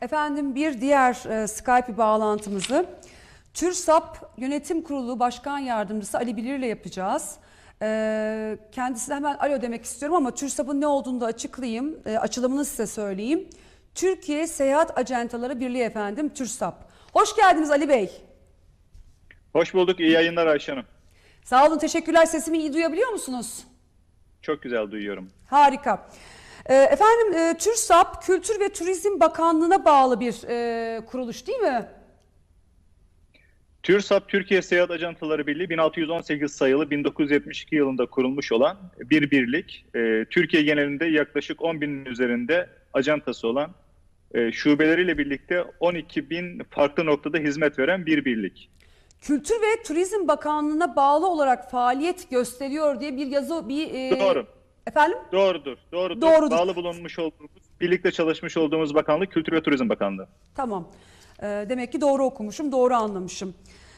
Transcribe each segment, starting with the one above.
Efendim bir diğer e, Skype bağlantımızı TÜRSAP Yönetim Kurulu Başkan Yardımcısı Ali Bilir ile yapacağız. E, kendisine hemen alo demek istiyorum ama TÜRSAP'ın ne olduğunu da açıklayayım. E, açılımını size söyleyeyim. Türkiye Seyahat Ajantaları Birliği efendim TÜRSAP. Hoş geldiniz Ali Bey. Hoş bulduk. İyi yayınlar Ayşe Hanım. Sağ olun teşekkürler. Sesimi iyi duyabiliyor musunuz? Çok güzel duyuyorum. Harika. E, efendim e, TÜRSAP Kültür ve Turizm Bakanlığı'na bağlı bir e, kuruluş değil mi? TÜRSAP Türkiye Seyahat Ajantaları Birliği 1618 sayılı 1972 yılında kurulmuş olan bir birlik. Ee, Türkiye genelinde yaklaşık 10 binin üzerinde ajantası olan e, şubeleriyle birlikte 12 bin farklı noktada hizmet veren bir birlik. Kültür ve Turizm Bakanlığı'na bağlı olarak faaliyet gösteriyor diye bir yazı bir e, Doğru. Efendim? Doğrudur. Doğrudur. Doğrudur. Bağlı bulunmuş olduğumuz, birlikte çalışmış olduğumuz bakanlık Kültür ve Turizm Bakanlığı. Tamam. E, demek ki doğru okumuşum, doğru anlamışım.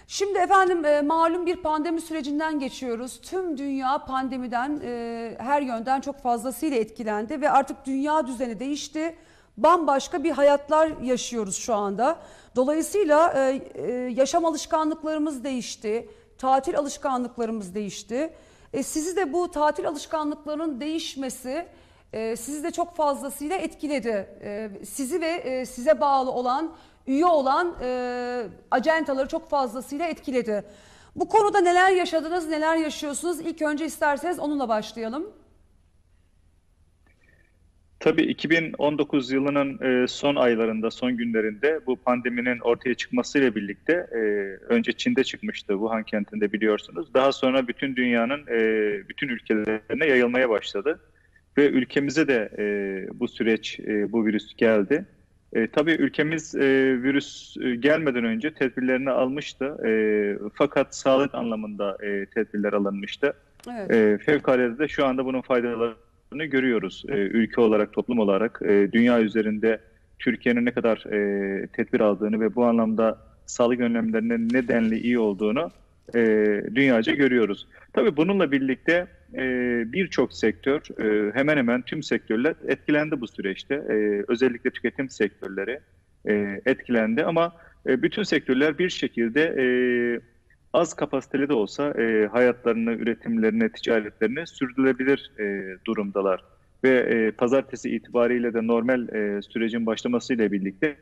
Şimdi efendim e, malum bir pandemi sürecinden geçiyoruz. Tüm dünya pandemiden e, her yönden çok fazlasıyla etkilendi ve artık dünya düzeni değişti. Bambaşka bir hayatlar yaşıyoruz şu anda. Dolayısıyla e, e, yaşam alışkanlıklarımız değişti, tatil alışkanlıklarımız değişti. E, sizi de bu tatil alışkanlıklarının değişmesi e, sizi de çok fazlasıyla etkiledi. E, sizi ve e, size bağlı olan, üye olan e, acentaları çok fazlasıyla etkiledi. Bu konuda neler yaşadınız, neler yaşıyorsunuz? İlk önce isterseniz onunla başlayalım. Tabii 2019 yılının e, son aylarında, son günlerinde bu pandeminin ortaya çıkmasıyla birlikte e, önce Çin'de çıkmıştı Wuhan kentinde biliyorsunuz. Daha sonra bütün dünyanın e, bütün ülkelerine yayılmaya başladı. Ve ülkemize de bu süreç, bu virüs geldi. E, tabii ülkemiz e, virüs e, gelmeden önce tedbirlerini almıştı. E, fakat sağlık anlamında e, tedbirler alınmıştı. Evet. E, fevkalade de şu anda bunun faydalarını görüyoruz. E, ülke olarak, toplum olarak e, dünya üzerinde Türkiye'nin ne kadar e, tedbir aldığını ve bu anlamda sağlık önlemlerinin ne denli iyi olduğunu e, dünyaca görüyoruz. Tabii bununla birlikte e, birçok sektör, e, hemen hemen tüm sektörler etkilendi bu süreçte. E, özellikle tüketim sektörleri e, etkilendi ama e, bütün sektörler bir şekilde e, az kapasiteli de olsa e, hayatlarını, üretimlerini, ticaretlerini sürdürülebilir e, durumdalar. Ve e, pazartesi itibariyle de normal e, sürecin başlamasıyla birlikte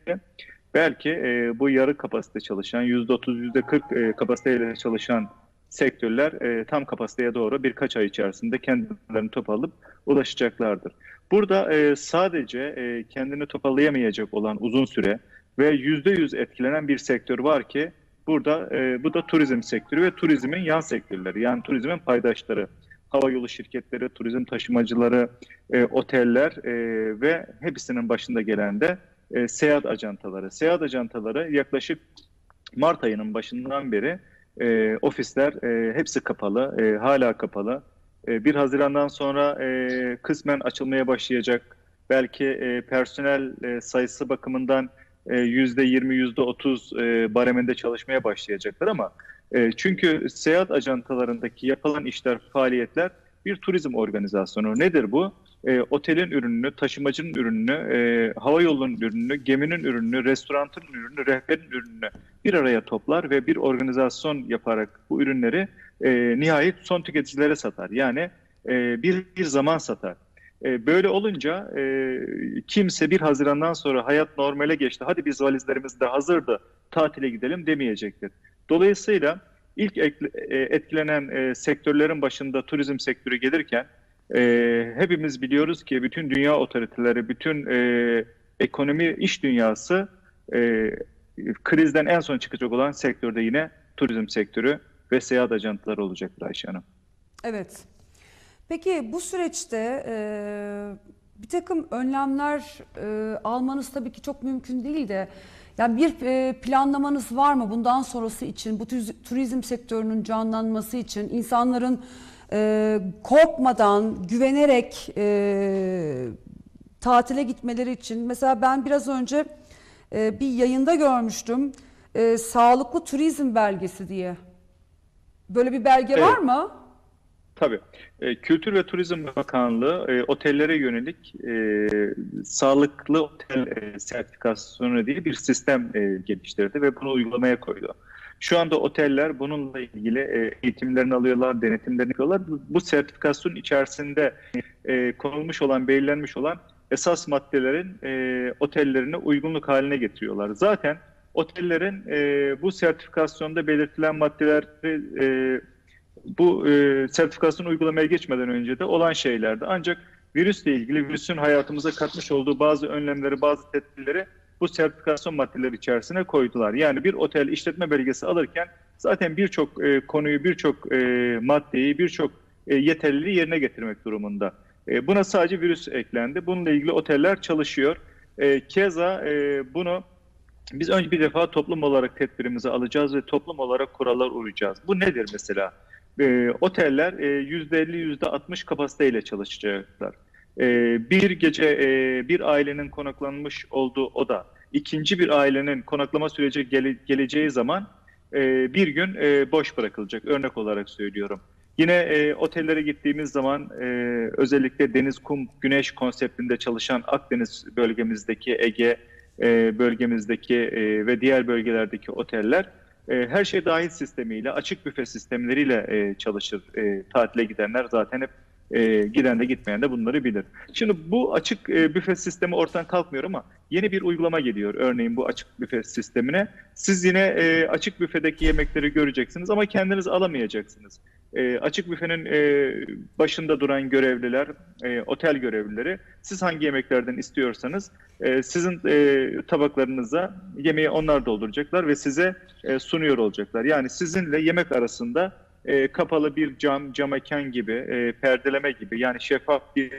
belki e, bu yarı kapasite çalışan, %30, %40 e, kapasiteyle çalışan sektörler e, tam kapasiteye doğru birkaç ay içerisinde kendilerini toparlayıp ulaşacaklardır. Burada e, sadece e, kendini toparlayamayacak olan uzun süre ve %100 etkilenen bir sektör var ki Burada e, bu da turizm sektörü ve turizmin yan sektörleri yani turizmin paydaşları, hava yolu şirketleri, turizm taşımacıları, e, oteller e, ve hepsinin başında gelen de e, seyahat ajantaları. Seyahat ajantaları yaklaşık Mart ayının başından beri e, ofisler e, hepsi kapalı, e, hala kapalı. E, 1 Haziran'dan sonra e, kısmen açılmaya başlayacak. Belki e, personel e, sayısı bakımından %20, %30 e, bareminde çalışmaya başlayacaklar ama e, çünkü seyahat ajantalarındaki yapılan işler, faaliyetler bir turizm organizasyonu. Nedir bu? E, otelin ürününü, taşımacının ürününü, hava yolunun ürününü, geminin ürününü, restoranın ürününü, rehberin ürününü bir araya toplar ve bir organizasyon yaparak bu ürünleri nihayet son tüketicilere satar. Yani bir, bir zaman satar. Böyle olunca e, kimse 1 Haziran'dan sonra hayat normale geçti. Hadi biz valizlerimiz de hazırdı tatile gidelim demeyecektir. Dolayısıyla ilk etkilenen sektörlerin başında turizm sektörü gelirken hepimiz biliyoruz ki bütün dünya otoriteleri, bütün ekonomi iş dünyası krizden en son çıkacak olan sektörde yine turizm sektörü ve seyahat ajantaları olacaktır Ayşe Hanım. Evet. Peki bu süreçte e, bir takım önlemler e, almanız tabii ki çok mümkün değil de yani bir e, planlamanız var mı bundan sonrası için bu turizm sektörünün canlanması için insanların e, korkmadan güvenerek e, tatile gitmeleri için mesela ben biraz önce e, bir yayında görmüştüm e, sağlıklı turizm belgesi diye böyle bir belge Evet. var mı? Tabii. E, Kültür ve Turizm Bakanlığı e, otellere yönelik e, sağlıklı otel e, sertifikasyonu diye bir sistem e, geliştirdi ve bunu uygulamaya koydu. Şu anda oteller bununla ilgili eğitimlerini alıyorlar, denetimlerini yapıyorlar. Bu, bu sertifikasyonun içerisinde konulmuş olan, belirlenmiş olan esas maddelerin e, otellerine uygunluk haline getiriyorlar. Zaten otellerin bu sertifikasyonda belirtilen maddeleri bu e, sertifikasyon uygulamaya geçmeden önce de olan şeylerdi. Ancak virüsle ilgili virüsün hayatımıza katmış olduğu bazı önlemleri, bazı tedbirleri bu sertifikasyon maddeleri içerisine koydular. Yani bir otel işletme belgesi alırken zaten birçok e, konuyu, birçok e, maddeyi, birçok e, yeterliliği yerine getirmek durumunda. E, buna sadece virüs eklendi. Bununla ilgili oteller çalışıyor. E, keza e, bunu biz önce bir defa toplum olarak tedbirimizi alacağız ve toplum olarak kurallar uyacağız. Bu nedir mesela? E, oteller e, %50, %60 kapasiteyle çalışacaklar. E, bir gece e, bir ailenin konaklanmış olduğu oda, ikinci bir ailenin konaklama süreci gele, geleceği zaman e, bir gün e, boş bırakılacak. Örnek olarak söylüyorum. Yine e, otellere gittiğimiz zaman e, özellikle deniz, kum, güneş konseptinde çalışan Akdeniz bölgemizdeki Ege e, bölgemizdeki e, ve diğer bölgelerdeki oteller e, her şey dahil sistemiyle, açık büfe sistemleriyle e, çalışır. E, tatile gidenler zaten hep e, giden de gitmeyen de bunları bilir. Şimdi bu açık e, büfe sistemi ortadan kalkmıyor ama yeni bir uygulama geliyor. Örneğin bu açık büfe sistemine. Siz yine e, açık büfedeki yemekleri göreceksiniz ama kendiniz alamayacaksınız. E, açık büfenin e, başında duran görevliler, e, otel görevlileri, siz hangi yemeklerden istiyorsanız e, sizin e, tabaklarınıza yemeği onlar dolduracaklar ve size e, sunuyor olacaklar. Yani sizinle yemek arasında e, kapalı bir cam, cam mekan gibi, e, perdeleme gibi yani şeffaf bir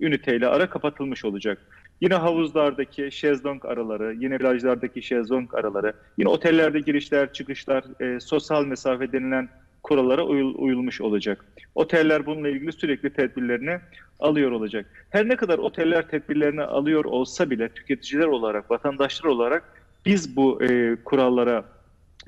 üniteyle ara kapatılmış olacak. Yine havuzlardaki şezlong araları, yine plajlardaki şezlong araları, yine otellerde girişler, çıkışlar, e, sosyal mesafe denilen kurallara uyul, uyulmuş olacak. Oteller bununla ilgili sürekli tedbirlerini alıyor olacak. Her ne kadar oteller tedbirlerini alıyor olsa bile tüketiciler olarak, vatandaşlar olarak biz bu e, kurallara,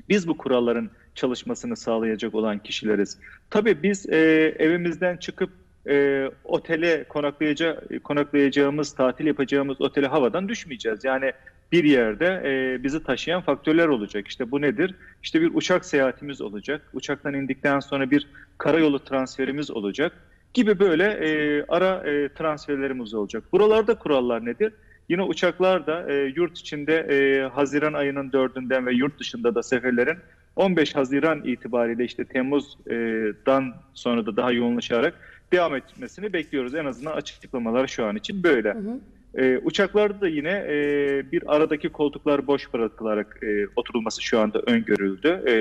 biz bu kuralların çalışmasını sağlayacak olan kişileriz. Tabii biz e, evimizden çıkıp e, otele konaklayaca, konaklayacağımız, tatil yapacağımız otele havadan düşmeyeceğiz. Yani bir yerde e, bizi taşıyan faktörler olacak. İşte bu nedir? İşte bir uçak seyahatimiz olacak. Uçaktan indikten sonra bir karayolu transferimiz olacak gibi böyle e, ara e, transferlerimiz olacak. Buralarda kurallar nedir? Yine uçaklarda e, yurt içinde e, Haziran ayının dördünden ve yurt dışında da seferlerin 15 Haziran itibariyle işte Temmuz'dan sonra da daha yoğunlaşarak devam etmesini bekliyoruz. En azından açıklamalar şu an için böyle. Hı hı. Ee, uçaklarda da yine e, bir aradaki koltuklar boş bırakılarak e, oturulması şu anda öngörüldü. E,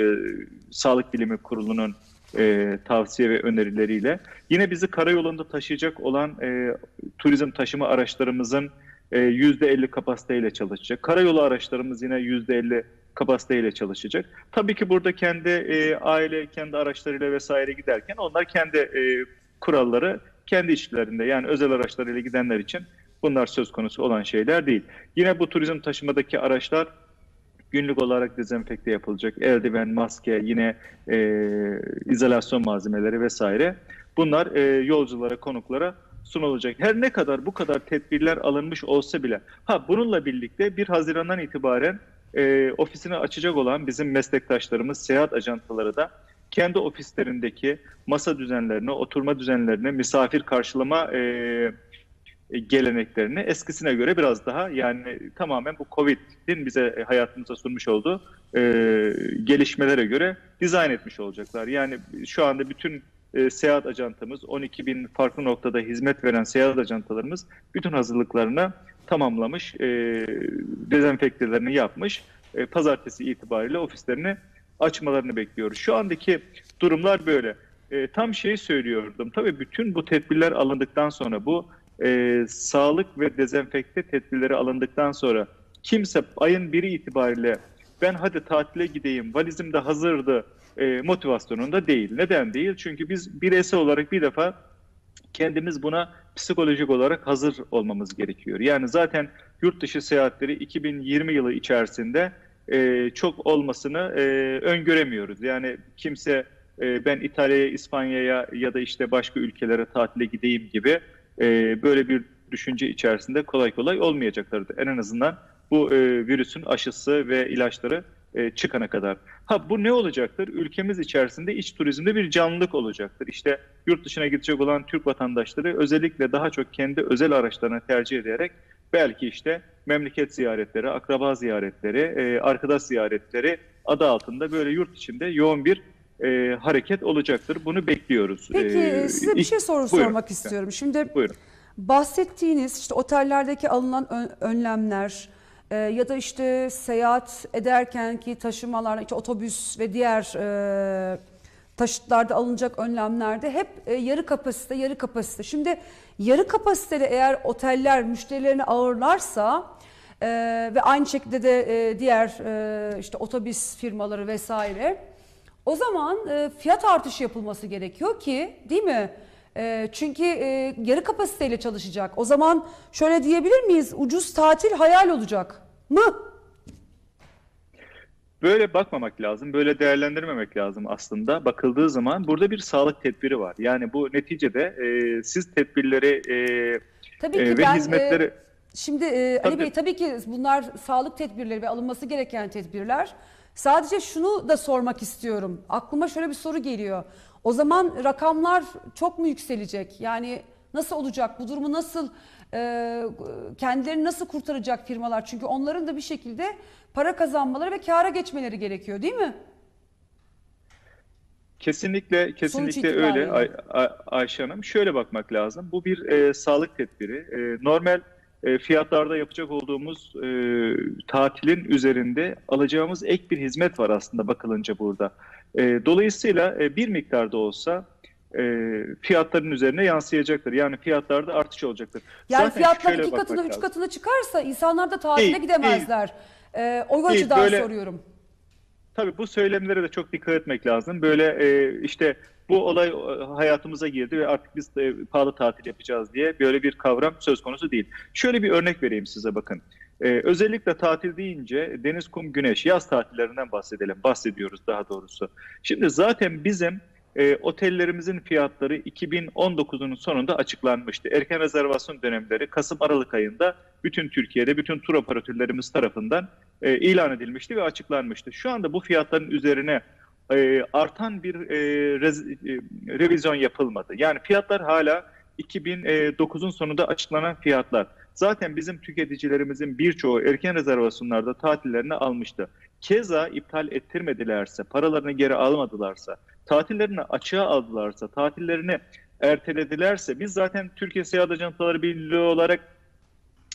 Sağlık Bilimi Kurulu'nun e, tavsiye ve önerileriyle. Yine bizi karayolunda taşıyacak olan e, turizm taşıma araçlarımızın e, %50 kapasiteyle çalışacak. Karayolu araçlarımız yine %50 kapasiteyle çalışacak. Tabii ki burada kendi e, aile, kendi araçlarıyla vesaire giderken onlar kendi e, kuralları kendi işlerinde yani özel araçlarıyla gidenler için bunlar söz konusu olan şeyler değil. Yine bu turizm taşımadaki araçlar günlük olarak dezenfekte yapılacak. Eldiven, maske, yine e, izolasyon malzemeleri vesaire. Bunlar e, yolculara, konuklara sunulacak. Her ne kadar bu kadar tedbirler alınmış olsa bile ha bununla birlikte 1 Haziran'dan itibaren e, ofisini açacak olan bizim meslektaşlarımız, seyahat ajantaları da kendi ofislerindeki masa düzenlerini, oturma düzenlerini, misafir karşılama e, geleneklerini eskisine göre biraz daha yani tamamen bu Covid'in bize hayatımıza sunmuş olduğu e, gelişmelere göre dizayn etmiş olacaklar. Yani şu anda bütün e, seyahat ajantamız, 12 bin farklı noktada hizmet veren seyahat ajantalarımız bütün hazırlıklarını tamamlamış, e, dezenfektelerini yapmış. E, pazartesi itibariyle ofislerini açmalarını bekliyoruz. Şu andaki durumlar böyle. E, tam şeyi söylüyordum. Tabii bütün bu tedbirler alındıktan sonra bu e, sağlık ve dezenfekte tedbirleri alındıktan sonra kimse ayın biri itibariyle ben hadi tatile gideyim, valizim de hazırdı e, motivasyonunda değil. Neden değil? Çünkü biz bireysel olarak bir defa kendimiz buna psikolojik olarak hazır olmamız gerekiyor. Yani zaten yurt dışı seyahatleri 2020 yılı içerisinde e, çok olmasını e, öngöremiyoruz. Yani kimse e, ben İtalya'ya, İspanya'ya ya da işte başka ülkelere tatile gideyim gibi e, böyle bir düşünce içerisinde kolay kolay olmayacaklardır. En azından bu e, virüsün aşısı ve ilaçları e, çıkana kadar. Ha bu ne olacaktır? Ülkemiz içerisinde iç turizmde bir canlılık olacaktır. İşte yurt dışına gidecek olan Türk vatandaşları özellikle daha çok kendi özel araçlarını tercih ederek belki işte memleket ziyaretleri, akraba ziyaretleri, e, arkadaş ziyaretleri adı altında böyle yurt içinde yoğun bir e, hareket olacaktır. Bunu bekliyoruz. Peki E, size bir şey soru buyurun. sormak istiyorum. Şimdi Buyurun. bahsettiğiniz işte otellerdeki alınan ön- önlemler e, ya da işte seyahat ederken ki taşımalar, işte otobüs ve diğer e, taşıtlarda alınacak önlemlerde hep e, yarı kapasite, yarı kapasite. Şimdi yarı kapasiteli eğer oteller müşterilerini ağırlarsa e, ve aynı şekilde de e, diğer e, işte otobüs firmaları vesaire o zaman e, fiyat artışı yapılması gerekiyor ki değil mi? E, çünkü e, yarı kapasiteyle çalışacak. O zaman şöyle diyebilir miyiz? Ucuz tatil hayal olacak mı? Böyle bakmamak lazım, böyle değerlendirmemek lazım aslında. Bakıldığı zaman burada bir sağlık tedbiri var. Yani bu neticede e, siz tedbirleri e, Tabii e, ki ve ben hizmetleri... e, şimdi e, Ali Tabii. Bey tabii ki bunlar sağlık tedbirleri ve alınması gereken tedbirler. Sadece şunu da sormak istiyorum. Aklıma şöyle bir soru geliyor. O zaman rakamlar çok mu yükselecek? Yani nasıl olacak? Bu durumu nasıl e, kendilerini nasıl kurtaracak firmalar? Çünkü onların da bir şekilde para kazanmaları ve kâra geçmeleri gerekiyor, değil mi? Kesinlikle, kesinlikle öyle Ay, Ay- Ayşe Hanım. Şöyle bakmak lazım. Bu bir e, sağlık tedbiri. E, normal e, fiyatlarda yapacak olduğumuz e, tatilin üzerinde alacağımız ek bir hizmet var aslında bakılınca burada. E, dolayısıyla e, bir miktarda olsa e, fiyatların üzerine yansıyacaktır. Yani fiyatlarda artış olacaktır. Yani Zaten fiyatlar iki katına, üç lazım. katına çıkarsa insanlar da tatile Değil, gidemezler. E, o Değil, açıdan böyle- soruyorum. Tabii bu söylemlere de çok dikkat etmek lazım. Böyle e, işte bu olay e, hayatımıza girdi ve artık biz e, pahalı tatil yapacağız diye böyle bir kavram söz konusu değil. Şöyle bir örnek vereyim size bakın. E, özellikle tatil deyince deniz, kum, güneş, yaz tatillerinden bahsedelim. Bahsediyoruz daha doğrusu. Şimdi zaten bizim e, otellerimizin fiyatları 2019'un sonunda açıklanmıştı. Erken rezervasyon dönemleri Kasım-Aralık ayında bütün Türkiye'de bütün tur operatörlerimiz tarafından e, ilan edilmişti ve açıklanmıştı. Şu anda bu fiyatların üzerine e, artan bir e, rez- e, revizyon yapılmadı. Yani fiyatlar hala 2009'un sonunda açıklanan fiyatlar. Zaten bizim tüketicilerimizin birçoğu erken rezervasyonlarda tatillerini almıştı. Keza iptal ettirmedilerse, paralarını geri almadılarsa, tatillerini açığa aldılarsa, tatillerini erteledilerse biz zaten Türkiye Seyahat Ajantaları Birliği olarak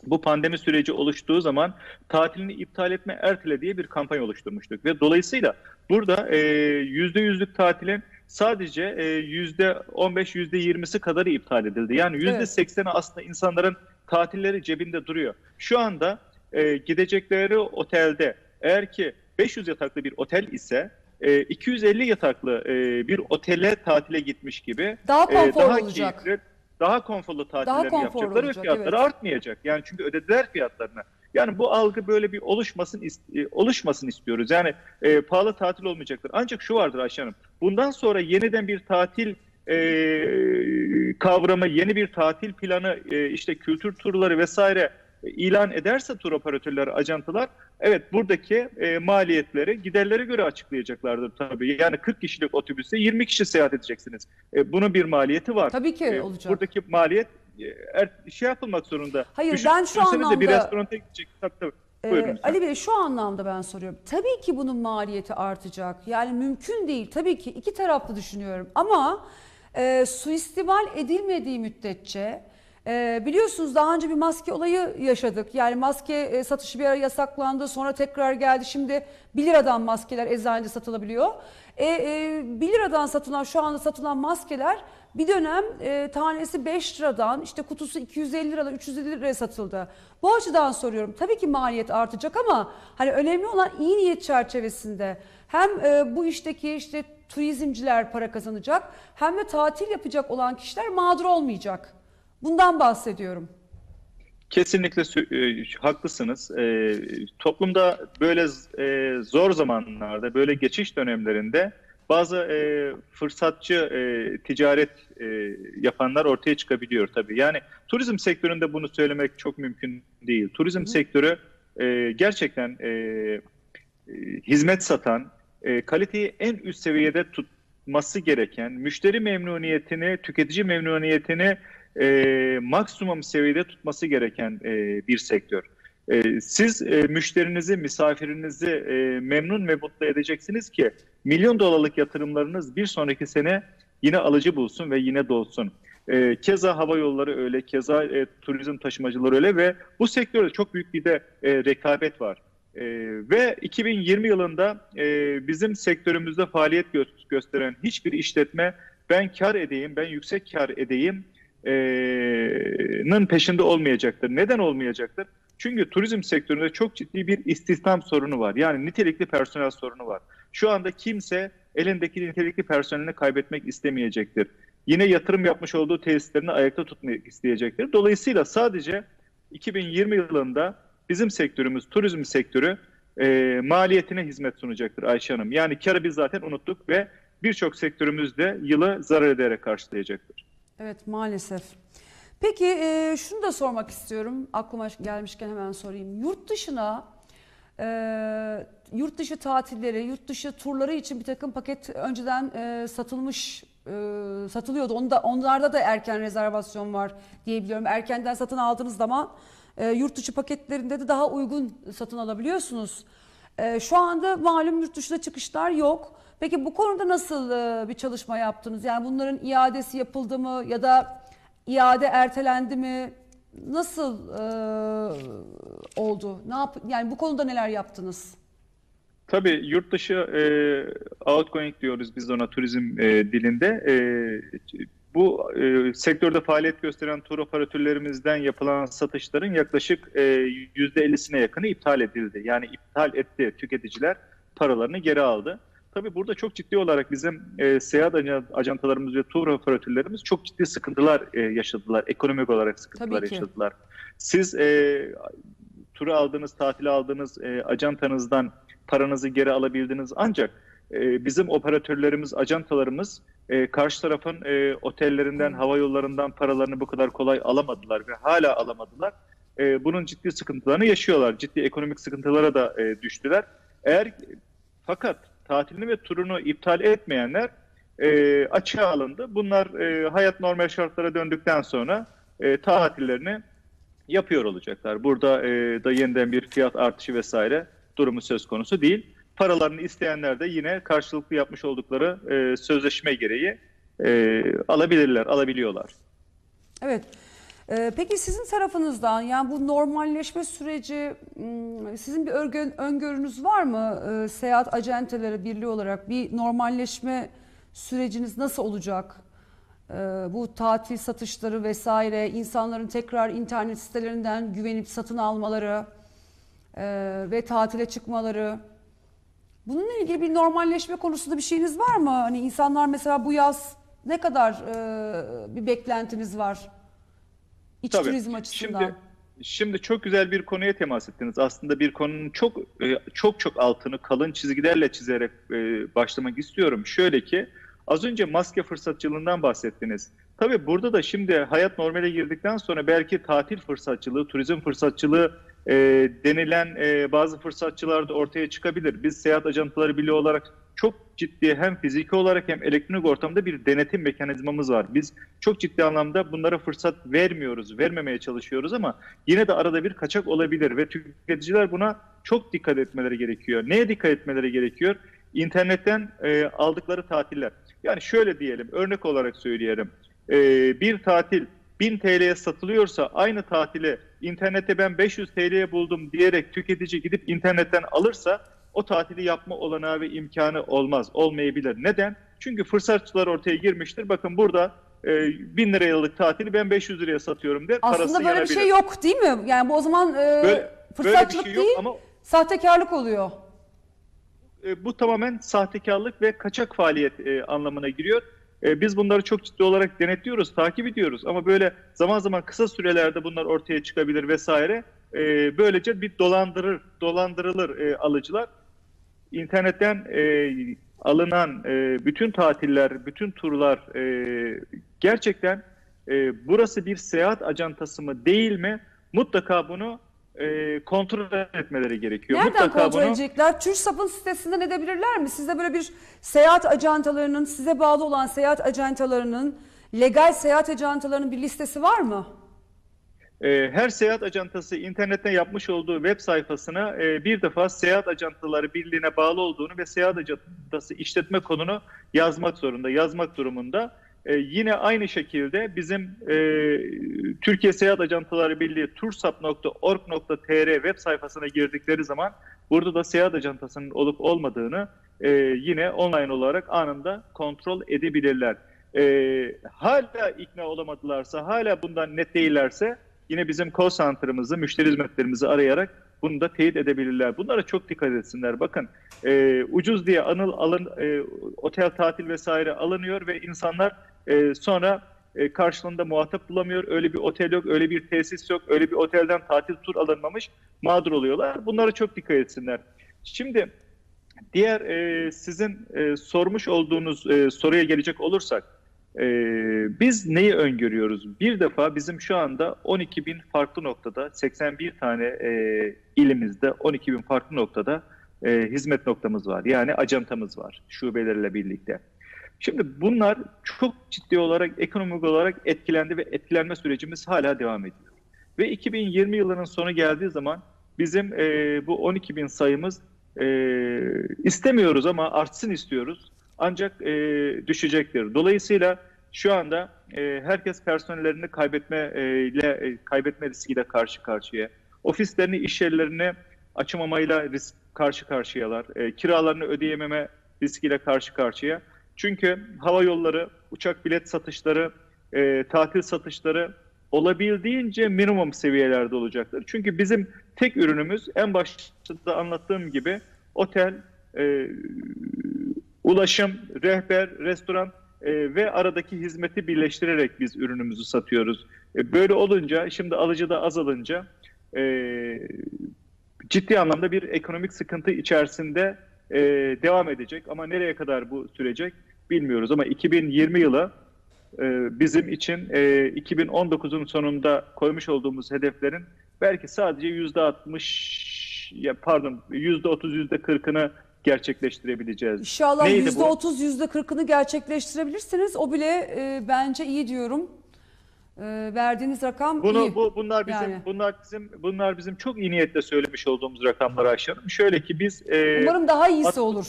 bu pandemi süreci oluştuğu zaman tatilini iptal etme ertele diye bir kampanya oluşturmuştuk ve dolayısıyla burada e, yüzde yüzlük tatilin sadece e, yüzde 15 yüzde 20'si kadarı iptal edildi. Yani yüzde. 80'i aslında insanların tatilleri cebinde duruyor. Şu anda e, gidecekleri otelde eğer ki 500 yataklı bir otel ise e, 250 yataklı e, bir otele tatile gitmiş gibi Daha e, konforlu daha olacak. keyifli, daha konforlu tatillerini konforlu yapacaklar ve fiyatları evet. artmayacak. Yani çünkü ödediler fiyatlarını. Yani bu algı böyle bir oluşmasın e, oluşmasın istiyoruz. Yani e, pahalı tatil olmayacaktır. Ancak şu vardır Ayşe Hanım. Bundan sonra yeniden bir tatil e, kavramı, yeni bir tatil planı, e, işte kültür turları vesaire e, ilan ederse tur operatörleri, ajantılar evet buradaki e, maliyetleri giderlere göre açıklayacaklardır tabii. Yani 40 kişilik otobüste 20 kişi seyahat edeceksiniz. E, bunun bir maliyeti var. Tabii ki E, olacak. Buradaki maliyet e, er, şey yapılmak zorunda. Hayır, ben şu Düşünsenize bir anlamda- restoranta gidecek. Tabii, tabii. Ee, Buyurun. Ali Bey şu anlamda ben soruyorum. Tabii ki bunun maliyeti artacak. Yani mümkün değil. Tabii ki iki taraflı düşünüyorum. Ama e, suistimal edilmediği müddetçe e, biliyorsunuz daha önce bir maske olayı yaşadık. Yani maske e, satışı bir ara yasaklandı. Sonra tekrar geldi. Şimdi 1 liradan maskeler eczanede satılabiliyor. E, e, 1 liradan satılan şu anda satılan maskeler bir dönem e, tanesi 5 liradan işte kutusu 250 liradan 350 liraya satıldı. Bu açıdan soruyorum. Tabii ki maliyet artacak ama hani önemli olan iyi niyet çerçevesinde hem e, bu işteki işte turizmciler para kazanacak hem de tatil yapacak olan kişiler mağdur olmayacak. Bundan bahsediyorum. Kesinlikle e, haklısınız. E, toplumda böyle e, zor zamanlarda, böyle geçiş dönemlerinde bazı e, fırsatçı e, ticaret e, yapanlar ortaya çıkabiliyor tabii. Yani turizm sektöründe bunu söylemek çok mümkün değil. Turizm hı. sektörü e, gerçekten e, e, hizmet satan, e, kaliteyi en üst seviyede tutması gereken, müşteri memnuniyetini, tüketici memnuniyetini e, maksimum seviyede tutması gereken e, bir sektör. E, siz e, müşterinizi, misafirinizi e, memnun ve mutlu edeceksiniz ki milyon dolarlık yatırımlarınız bir sonraki sene yine alıcı bulsun ve yine dolsun. E, keza hava yolları öyle, keza e, turizm taşımacıları öyle ve bu sektörde çok büyük bir de e, rekabet var. E, ve 2020 yılında e, bizim sektörümüzde faaliyet gö- gösteren hiçbir işletme ben kar edeyim, ben yüksek kar edeyim nın peşinde olmayacaktır. Neden olmayacaktır? Çünkü turizm sektöründe çok ciddi bir istihdam sorunu var. Yani nitelikli personel sorunu var. Şu anda kimse elindeki nitelikli personelini kaybetmek istemeyecektir. Yine yatırım yapmış olduğu tesislerini ayakta tutmak isteyecektir. Dolayısıyla sadece 2020 yılında bizim sektörümüz, turizm sektörü e, maliyetine hizmet sunacaktır Ayşe Hanım. Yani karı biz zaten unuttuk ve birçok sektörümüz de yılı zarar ederek karşılayacaktır. Evet maalesef. Peki e, şunu da sormak istiyorum. Aklıma gelmişken hemen sorayım. Yurt dışına e, yurt dışı tatilleri, yurt dışı turları için bir takım paket önceden e, satılmış e, satılıyordu. Onda, onlarda da erken rezervasyon var diyebiliyorum. Erkenden satın aldığınız zaman e, yurt dışı paketlerinde de daha uygun satın alabiliyorsunuz. E, şu anda malum yurt dışına çıkışlar yok. Peki bu konuda nasıl e, bir çalışma yaptınız? Yani bunların iadesi yapıldı mı ya da iade ertelendi mi? Nasıl e, oldu? Ne yap yani bu konuda neler yaptınız? Tabii yurt dışı e, outgoing diyoruz biz ona turizm e, dilinde. E, bu e, sektörde faaliyet gösteren tur operatörlerimizden yapılan satışların yaklaşık e, %50'sine yakını iptal edildi. Yani iptal etti tüketiciler paralarını geri aldı. Tabii burada çok ciddi olarak bizim e, seyahat ajan- ajantalarımız ve tur operatörlerimiz çok ciddi sıkıntılar e, yaşadılar. Ekonomik olarak sıkıntılar yaşadılar. Siz e, turu aldığınız, tatili aldığınız e, ajantanızdan paranızı geri alabildiniz ancak e, bizim operatörlerimiz, ajantalarımız e, karşı tarafın e, otellerinden, Hı. hava yollarından paralarını bu kadar kolay alamadılar ve hala alamadılar. E, bunun ciddi sıkıntılarını yaşıyorlar. Ciddi ekonomik sıkıntılara da e, düştüler. Eğer fakat tatilini ve turunu iptal etmeyenler e, açığa alındı. Bunlar e, hayat normal şartlara döndükten sonra e, tatillerini yapıyor olacaklar. Burada e, da yeniden bir fiyat artışı vesaire durumu söz konusu değil. Paralarını isteyenler de yine karşılıklı yapmış oldukları e, sözleşme gereği e, alabilirler, alabiliyorlar. Evet. Ee, peki sizin tarafınızdan yani bu normalleşme süreci hmm, sizin bir örgü- öngörünüz var mı? Ee, seyahat acenteleri birliği olarak bir normalleşme süreciniz nasıl olacak? Ee, bu tatil satışları vesaire insanların tekrar internet sitelerinden güvenip satın almaları e, ve tatile çıkmaları. Bununla ilgili bir normalleşme konusunda bir şeyiniz var mı? Hani insanlar mesela bu yaz ne kadar e, bir beklentiniz var? İç Tabii. turizm açısından. Şimdi şimdi çok güzel bir konuya temas ettiniz. Aslında bir konunun çok e, çok çok altını kalın çizgilerle çizerek e, başlamak istiyorum. Şöyle ki az önce maske fırsatçılığından bahsettiniz. Tabii burada da şimdi hayat normale girdikten sonra belki tatil fırsatçılığı, turizm fırsatçılığı e, denilen e, bazı fırsatçılar da ortaya çıkabilir. Biz seyahat ajantaları birliği olarak ciddi hem fiziki olarak hem elektronik ortamda bir denetim mekanizmamız var. Biz çok ciddi anlamda bunlara fırsat vermiyoruz, vermemeye çalışıyoruz ama yine de arada bir kaçak olabilir ve tüketiciler buna çok dikkat etmeleri gerekiyor. Neye dikkat etmeleri gerekiyor? İnternetten e, aldıkları tatiller. Yani şöyle diyelim, örnek olarak söyleyelim. E, bir tatil 1000 TL'ye satılıyorsa aynı tatili internette ben 500 TL'ye buldum diyerek tüketici gidip internetten alırsa o tatili yapma olanağı ve imkanı olmaz, olmayabilir. Neden? Çünkü fırsatçılar ortaya girmiştir. Bakın burada e, 1000 liraya yıllık tatili ben 500 liraya satıyorum der. Aslında parası böyle bir yanabilir. şey yok değil mi? Yani bu o zaman e, Böyle, böyle bir fırsatçılık şey yok değil, ama sahtekarlık oluyor. e, bu tamamen sahtekarlık ve kaçak faaliyet e, anlamına giriyor. E, biz bunları çok ciddi olarak denetliyoruz, takip ediyoruz ama böyle zaman zaman kısa sürelerde bunlar ortaya çıkabilir vesaire. E, böylece bir dolandırır, dolandırılır e, alıcılar. İnternetten e, alınan e, bütün tatiller, bütün turlar e, gerçekten e, burası bir seyahat ajantası mı değil mi? Mutlaka bunu e, kontrol etmeleri gerekiyor. Nereden Mutlaka kontrol bunu edecekler? TÜRSAP'ın sitesinden edebilirler mi? Sizde böyle bir seyahat ajantalarının, size bağlı olan seyahat ajantalarının, legal seyahat ajantalarının bir listesi var mı? E, her seyahat ajantası internette yapmış olduğu web sayfasına e, bir defa Seyahat Ajantaları Birliği'ne bağlı olduğunu ve seyahat ajantası işletme konunu yazmak zorunda, yazmak durumunda. E, yine aynı şekilde bizim e, Türkiye Seyahat Ajantaları Birliği tursap.org.tr web sayfasına girdikleri zaman burada da seyahat ajantasının olup olmadığını e, yine online olarak anında kontrol edebilirler. Hala ikna olamadılarsa, hala bundan net değillerse yine bizim call center'ımızı, müşteri hizmetlerimizi arayarak bunu da teyit edebilirler. Bunlara çok dikkat etsinler. Bakın e, ucuz diye anıl alın e, otel tatil vesaire alınıyor ve insanlar e, sonra e, karşılığında muhatap bulamıyor. Öyle bir otel yok, öyle bir tesis yok, öyle bir otelden tatil tur alınmamış mağdur oluyorlar. Bunlara çok dikkat etsinler. Şimdi diğer e, sizin e, sormuş olduğunuz e, soruya gelecek olursak e, biz neyi öngörüyoruz? Bir defa bizim şu anda 12 bin farklı noktada 81 tane e, ilimizde 12 bin farklı noktada e, hizmet noktamız var. Yani ajantamız var şubelerle birlikte. Şimdi bunlar çok ciddi olarak ekonomik olarak etkilendi ve etkilenme sürecimiz hala devam ediyor. Ve 2020 yılının sonu geldiği zaman bizim e, bu 12 bin sayımız e, istemiyoruz ama artsın istiyoruz. Ancak e, düşecektir. Dolayısıyla şu anda e, herkes personellerini kaybetmeyle e, kaybetme riskiyle karşı karşıya. Ofislerini, iş yerlerini açamamayla risk karşı karşıyalar. E, kiralarını ödeyememe riskiyle karşı karşıya. Çünkü hava yolları, uçak bilet satışları, e, tatil satışları olabildiğince minimum seviyelerde olacaktır. Çünkü bizim tek ürünümüz en başta da anlattığım gibi otel, e, ulaşım, rehber, restoran e, ve aradaki hizmeti birleştirerek biz ürünümüzü satıyoruz. E, böyle olunca, şimdi alıcı da azalınca e, ciddi anlamda bir ekonomik sıkıntı içerisinde e, devam edecek. Ama nereye kadar bu sürecek bilmiyoruz. Ama 2020 yılı e, bizim için e, 2019'un sonunda koymuş olduğumuz hedeflerin belki sadece yüzde 60 ya pardon yüzde 30 yüzde 40'ını gerçekleştirebileceğiz. İnşallah Neydi yüzde otuz, yüzde kırkını gerçekleştirebilirsiniz. O bile e, bence iyi diyorum. E, verdiğiniz rakam Bunu iyi. bu bunlar bizim Yani. bunlar bizim bunlar bizim çok iyi niyetle söylemiş olduğumuz rakamları aşarım. Şöyle ki biz e, Umarım daha iyisi at- olur.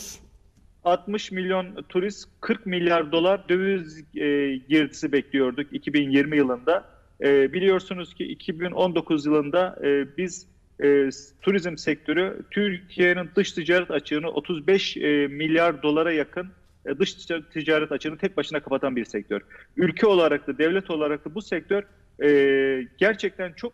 60 milyon turist 40 milyar dolar döviz e, girdisi bekliyorduk 2020 yılında. E, biliyorsunuz ki 2019 yılında e, biz e, turizm sektörü Türkiye'nin dış ticaret açığını 35 e, milyar dolara yakın e, dış ticaret, açığını tek başına kapatan bir sektör. Ülke olarak da devlet olarak da bu sektör e, gerçekten çok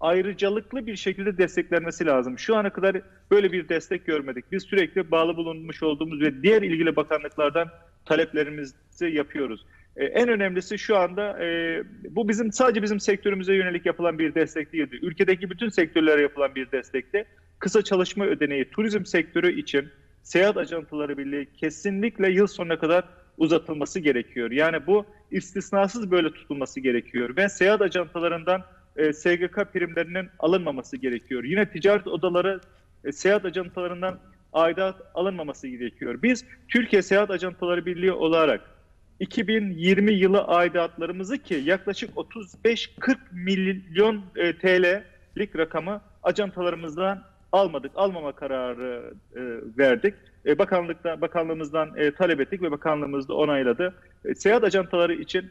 ayrıcalıklı bir şekilde desteklenmesi lazım. Şu ana kadar böyle bir destek görmedik. Biz sürekli bağlı bulunmuş olduğumuz ve diğer ilgili bakanlıklardan taleplerimizi yapıyoruz. Ee, en önemlisi şu anda e, bu bizim sadece bizim sektörümüze yönelik yapılan bir destek değildi. Ülkedeki bütün sektörlere yapılan bir destekti. Kısa çalışma ödeneği turizm sektörü için seyahat ajantaları birliği kesinlikle yıl sonuna kadar uzatılması gerekiyor. Yani bu istisnasız böyle tutulması gerekiyor ve seyahat ajantalarından e, SGK primlerinin alınmaması gerekiyor. Yine ticaret odaları e, seyahat ajantalarından aidat alınmaması gerekiyor. Biz Türkiye Seyahat Ajantaları Birliği olarak 2020 yılı aidatlarımızı ki yaklaşık 35-40 milyon e, TL'lik rakamı ajantalarımızdan almadık. Almama kararı e, verdik. E, bakanlıkta bakanlığımızdan e, talep ettik ve bakanlığımız da onayladı. E, seyahat ajantaları için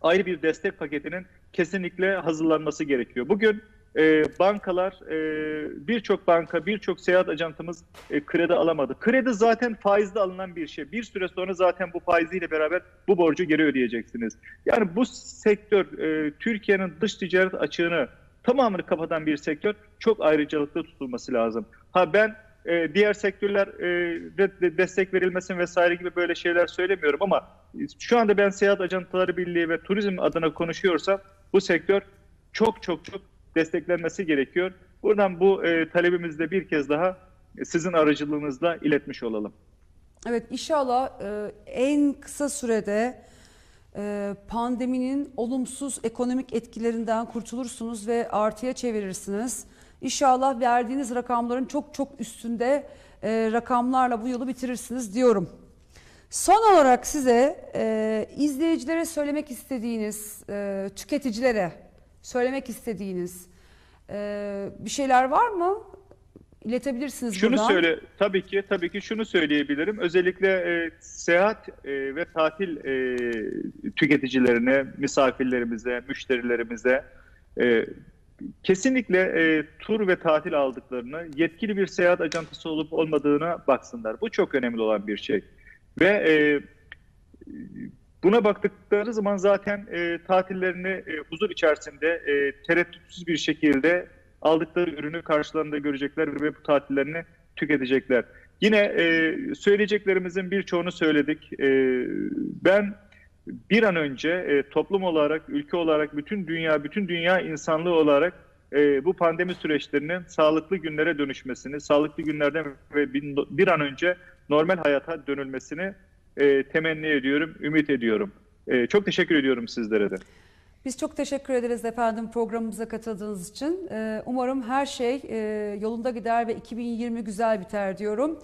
ayrı bir destek paketinin kesinlikle hazırlanması gerekiyor. Bugün e, bankalar, e, birçok banka, birçok seyahat ajantımız e, kredi alamadı. Kredi zaten faizde alınan bir şey. Bir süre sonra zaten bu faiziyle beraber bu borcu geri ödeyeceksiniz. Yani bu sektör e, Türkiye'nin dış ticaret açığını tamamını kapatan bir sektör çok ayrıcalıklı tutulması lazım. Ha ben e, diğer sektörler e, de, de destek verilmesin vesaire gibi böyle şeyler söylemiyorum ama e, şu anda ben Seyahat Ajantaları Birliği ve turizm adına konuşuyorsam bu sektör çok çok çok desteklenmesi gerekiyor. Buradan bu e, talebimizi de bir kez daha sizin aracılığınızla iletmiş olalım. Evet inşallah e, en kısa sürede e, pandeminin olumsuz ekonomik etkilerinden kurtulursunuz ve artıya çevirirsiniz. İnşallah verdiğiniz rakamların çok çok üstünde e, rakamlarla bu yolu bitirirsiniz diyorum. Son olarak size e, izleyicilere söylemek istediğiniz, e, tüketicilere söylemek istediğiniz e, bir şeyler var mı? İletebilirsiniz Şunu buradan. söyle, tabii ki tabii ki şunu söyleyebilirim. Özellikle e, seyahat e, ve tatil e, tüketicilerine, misafirlerimize, müşterilerimize e, kesinlikle e, tur ve tatil aldıklarını yetkili bir seyahat acentası olup olmadığına baksınlar. Bu çok önemli olan bir şey. Ve e, buna baktıkları zaman zaten e, tatillerini e, huzur içerisinde e, tereddütsüz bir şekilde aldıkları ürünü karşılarında görecekler ve bu tatillerini tüketecekler. Yine e, söyleyeceklerimizin birçoğunu söyledik. E, ben bir an önce e, toplum olarak, ülke olarak, bütün dünya, bütün dünya insanlığı olarak e, bu pandemi süreçlerinin sağlıklı günlere dönüşmesini, sağlıklı günlerden ve bir, an önce normal hayata dönülmesini e, temenni ediyorum, ümit ediyorum. E, çok teşekkür ediyorum sizlere de. Biz çok teşekkür ederiz efendim programımıza katıldığınız için. Ee, Umarım her şey e, yolunda gider ve 2020 güzel biter diyorum.